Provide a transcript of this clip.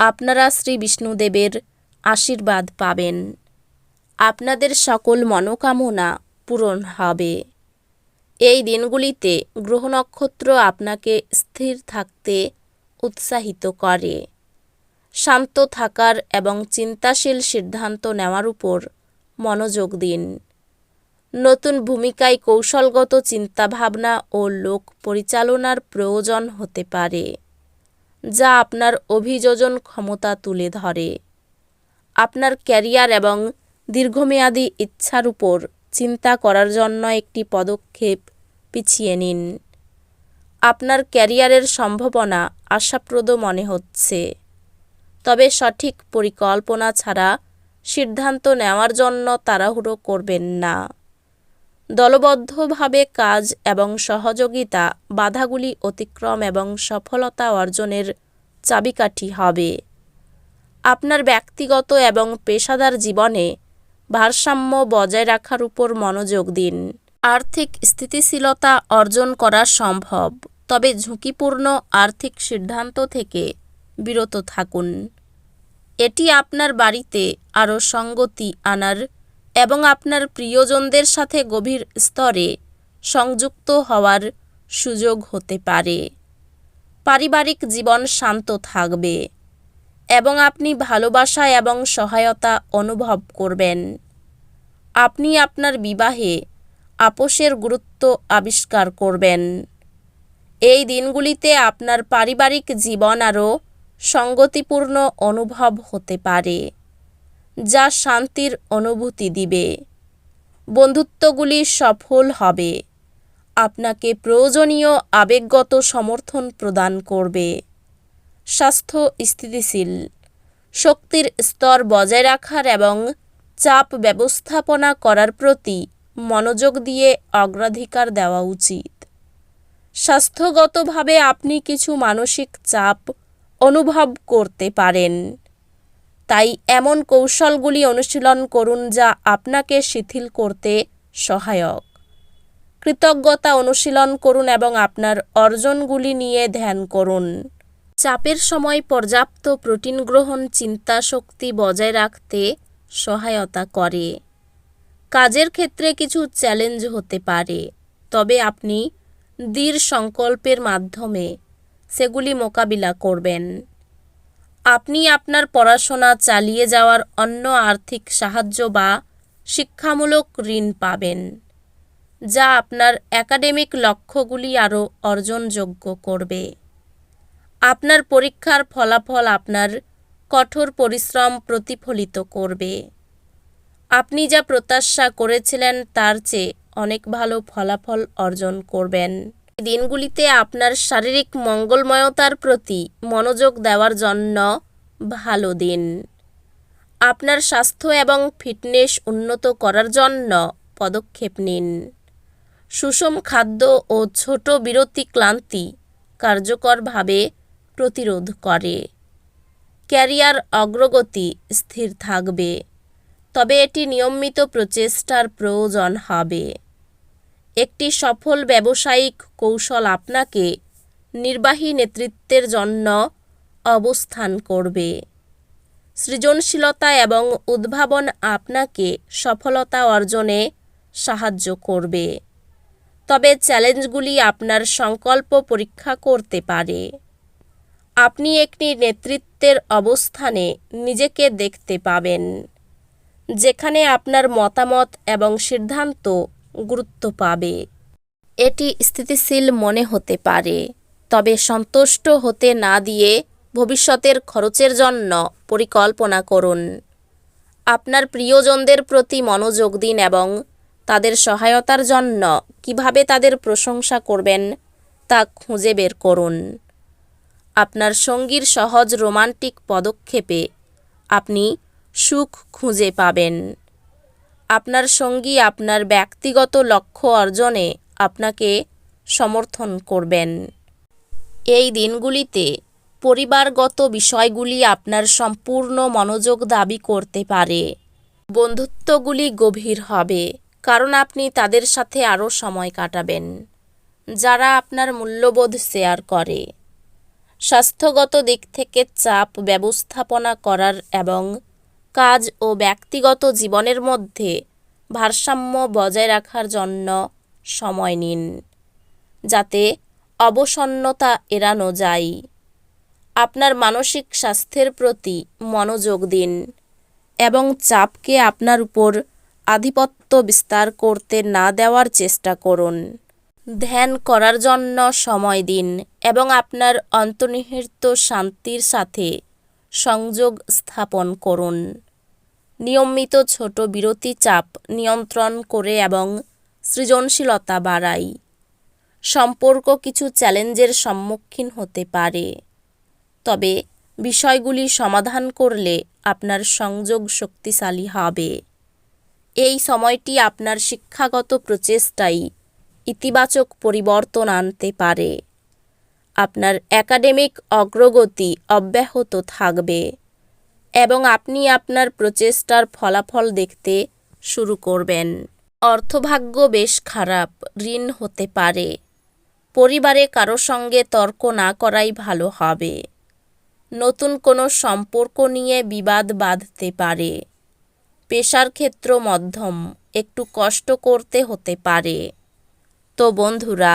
আপনারা শ্রী বিষ্ণুদেবের আশীর্বাদ পাবেন। আপনাদের সকল মনোকামনা পূরণ হবে। এই দিনগুলিতে গ্রহ নক্ষত্র আপনাকে স্থির থাকতে উৎসাহিত করে। শান্ত থাকার এবং চিন্তাশীল সিদ্ধান্ত নেওয়ার উপর মনোযোগ দিন। নতুন ভূমিকায় কৌশলগত চিন্তাভাবনা ও লোক পরিচালনার প্রয়োজন হতে পারে। যা আপনার অভিযোজন ক্ষমতা তুলে ধরে। আপনার ক্যারিয়ার এবং দীর্ঘমেয়াদী ইচ্ছার উপর চিন্তা করার জন্য একটি পদক্ষেপ পিছিয়ে নিন। আপনার ক্যারিয়ারের সম্ভাবনা আশাপ্রদ মনে হচ্ছে। তবে সঠিক পরিকল্পনা ছাড়া সিদ্ধান্ত নেওয়ার জন্য তাড়াহুড়ো করবেন না। দলবদ্ধভাবে কাজ এবং সহযোগিতা, বাধাগুলি অতিক্রম এবং সফলতা অর্জনের চাবিকাঠি হবে। আপনার ব্যক্তিগত এবং পেশাদার জীবনে ভারসাম্য বজায় রাখার উপর মনোযোগ দিন। আর্থিক স্থিতিশীলতা অর্জন করা সম্ভব, তবে ঝুঁকিপূর্ণ আর্থিক সিদ্ধান্ত থেকে বিরত থাকুন। এটি আপনার বাড়িতে আরও সঙ্গতি আনার এবং আপনার প্রিয়জনদের সাথে গভীর স্তরে সংযুক্ত হওয়ার সুযোগ হতে পারে। পারিবারিক জীবন শান্ত থাকবে এবং আপনি ভালোবাসা এবং সহায়তা অনুভব করবেন। আপনি আপনার বিবাহে আপোষের গুরুত্ব আবিষ্কার করবেন। এই দিনগুলিতে আপনার পারিবারিক জীবন আরও সঙ্গতিপূর্ণ অনুভব হতে পারে। যা শান্তির অনুভূতি দিবে। বন্ধুত্বগুলি সফল হবে। আপনাকে প্রয়োজনীয় আবেগগত সমর্থন প্রদান করবে। স্বাস্থ্য স্থিতিশীল। শক্তির স্তর বজায় রাখার এবং চাপ ব্যবস্থাপনা করার প্রতি মনোযোগ দিয়ে অগ্রাধিকার দেওয়া উচিত। স্বাস্থ্যগতভাবে আপনি কিছু মানসিক চাপ অনুভব করতে পারেন। তাই এমন কৌশলগুলি অনুশীলন করুন যা আপনাকে শিথিল করতে সহায়ক। কৃতজ্ঞতা অনুশীলন করুন এবং আপনার অর্জনগুলি নিয়ে ধ্যান করুন। চাপের সময় পর্যাপ্ত প্রোটিন গ্রহণ চিন্তা শক্তি বজায় রাখতে সহায়তা করে। কাজের ক্ষেত্রে কিছু চ্যালেঞ্জ হতে পারে, তবে আপনি দৃঢ় সংকল্পের মাধ্যমে সেগুলি মোকাবিলা করবেন। আপনি আপনার পড়াশোনা চালিয়ে যাওয়ার অন্য আর্থিক সাহায্য বা শিক্ষামূলক ঋণ পাবেন, যা আপনার একাডেমিক লক্ষ্যগুলি আরও অর্জনযোগ্য করবে। আপনার পরীক্ষার ফলাফল আপনার কঠোর পরিশ্রম প্রতিফলিত করবে। আপনি যা প্রত্যাশা করেছিলেন তার চেয়ে অনেক ভালো ফলাফল অর্জন করবেন। দিনগুলিতে আপনার শারীরিক মঙ্গলময়তার প্রতি মনোযোগ দেওয়ার জন্য ভালো দিন। আপনার স্বাস্থ্য এবং ফিটনেস উন্নত করার জন্য পদক্ষেপ নিন। সুষম খাদ্য ও ছোট বিরতি ক্লান্তি কার্যকরভাবে প্রতিরোধ করে। ক্যারিয়ার অগ্রগতি স্থির থাকবে, তবে এটি নিয়মিত প্রচেষ্টার প্রয়োজন হবে। একটি সফল ব্যবসায়িক কৌশল আপনাকে নির্বাহী নেতৃত্বের জন্য অবস্থান করবে। সৃজনশীলতা এবং উদ্ভাবন আপনাকে সফলতা অর্জনে সাহায্য করবে। তবে চ্যালেঞ্জগুলি আপনার সংকল্প পরীক্ষা করতে পারে। আপনি একটি নেতৃত্বের অবস্থানে নিজেকে দেখতে পাবেন, যেখানে আপনার মতামত এবং সিদ্ধান্ত গুরুত্ব পাবে। এটি স্থিতিশীল মনে হতে পারে, তবে সন্তুষ্ট হতে না দিয়ে ভবিষ্যতের খরচের জন্য পরিকল্পনা করুন। আপনার প্রিয়জনদের প্রতি মনোযোগ দিন এবং তাদের সহায়তার জন্য কীভাবে তাদের প্রশংসা করবেন তা খুঁজে বের করুন। আপনার সঙ্গীর সহজ রোমান্টিক পদক্ষেপে আপনি সুখ খুঁজে পাবেন। আপনার সঙ্গী আপনার ব্যক্তিগত লক্ষ্য অর্জনে আপনাকে সমর্থন করবেন। এই দিনগুলিতে পরিবারগত বিষয়গুলি আপনার সম্পূর্ণ মনোযোগ দাবি করতে পারে। বন্ধুত্বগুলি গভীর হবে, কারণ আপনি তাদের সাথে আরও সময় কাটাবেন, যারা আপনার মূল্যবোধ শেয়ার করে। স্বাস্থ্যগত দিক থেকে চাপ ব্যবস্থাপনা করার এবং কাজ ও ব্যক্তিগত জীবনের মধ্যে ভারসাম্য বজায় রাখার জন্য সময় নিন, যাতে অবসন্নতা এড়ানো যায়। আপনার মানসিক স্বাস্থ্যের প্রতি মনোযোগ দিন এবং চাপকে আপনার উপর আধিপত্য বিস্তার করতে না দেওয়ার চেষ্টা করুন। ধ্যান করার জন্য সময় দিন এবং আপনার অন্তর্নিহিত শান্তির সাথে সংযোগ স্থাপন করুন। নিয়মিত ছোট বিরতি চাপ নিয়ন্ত্রণ করে এবং সৃজনশীলতা বাড়ায় সম্পর্ক কিছু চ্যালেঞ্জের সম্মুখীন হতে পারে। তবে বিষয়গুলি সমাধান করলে আপনার সংযোগ শক্তিশালী হবে। এই সময়টি আপনার শিক্ষাগত প্রচেষ্টায় ইতিবাচক পরিবর্তন আনতে পারে। আপনার একাডেমিক অগ্রগতি অব্যাহত থাকবে এবং আপনি আপনার প্রচেষ্টার ফলাফল দেখতে শুরু করবেন। অর্থভাগ্য বেশ খারাপ, ঋণ হতে পারে। পরিবারে কারও সঙ্গে তর্ক না করাই ভালো হবে। নতুন কোনো সম্পর্ক নিয়ে বিবাদ বাঁধতে পারে। পেশার ক্ষেত্র মধ্যম, একটু কষ্ট করতে হতে পারে। তো বন্ধুরা